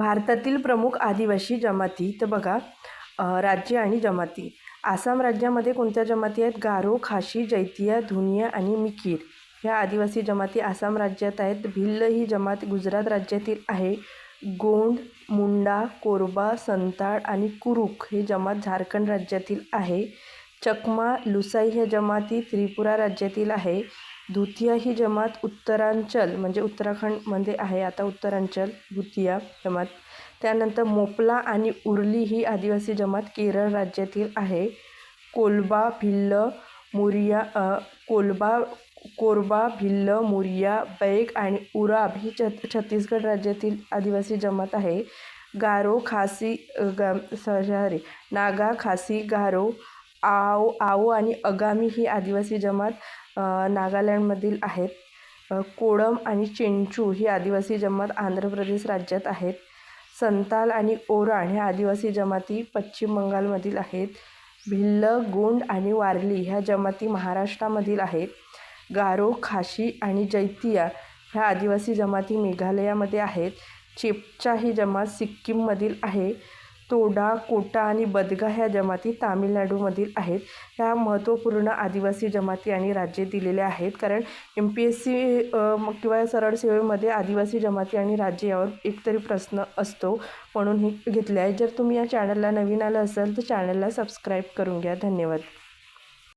भारतातील प्रमुख आदिवासी जमाती तर बघा राज्य आणि जमाती. आसाम राज्यामध्ये कोणत्या जमाती आहेत? गारो खाशी जैतिया धुनिया आणि मिकीर. ह्या आदिवासी जमाती आसाम राज्यात आहेत. भिल्ल ही जमात गुजरात राज्यातील आहे. गोंड मुंडा कोरबा संताळ आणि कुरुक ही जमात झारखंड राज्यातील आहे. चकमा लुसाई ह्या जमाती त्रिपुरा राज्यातील आहे. धुतिया ही जमात उत्तरांचल म्हणजे उत्तराखंडमध्ये आहे. आता उत्तरांचल धुतिया जमात. त्यानंतर मोपला आणि उर्ली ही आदिवासी जमात केरळ राज्यातील आहे. कोलबा भिल्ल मुरिया कोलबा कोरबा भिल्ल मुरिया बैग आणि उराब ही छत छत्तीसगड राज्यातील आदिवासी जमात आहे. गारो खासी अ, गा सॉरी नागा खासी गारो आओ आओ आणि अगामी ही आदिवासी जमात नागालँडमधील आहेत. कोडम आणि चेंचू ही आदिवासी जमात आंध्र प्रदेश राज्यात आहेत. संताल आणि ओराण ह्या आदिवासी जमाती पश्चिम बंगालमधील आहेत. भिल्ल गोंड आणि वारली ह्या जमाती महाराष्ट्रामधील आहेत. गारो खाशी आणि जैतिया ह्या आदिवासी जमाती मेघालयामध्ये आहेत. चेपचा ही जमात सिक्कीममधील आहे. तोडा कोटा आणि बदगा ह्या जमाती तामिळनाडूमधील आहेत. ह्या महत्त्वपूर्ण आदिवासी जमाती आणि राज्ये दिलेल्या आहेत. कारण एम पी एस सी किंवा सरळ सेवेमध्ये आदिवासी जमाती आणि राज्य यावर एकतरी प्रश्न असतो म्हणून हे घेतले आहे. जर तुम्ही या चॅनलला नवीन आलं असाल तर चॅनलला सबस्क्राईब करून घ्या. धन्यवाद.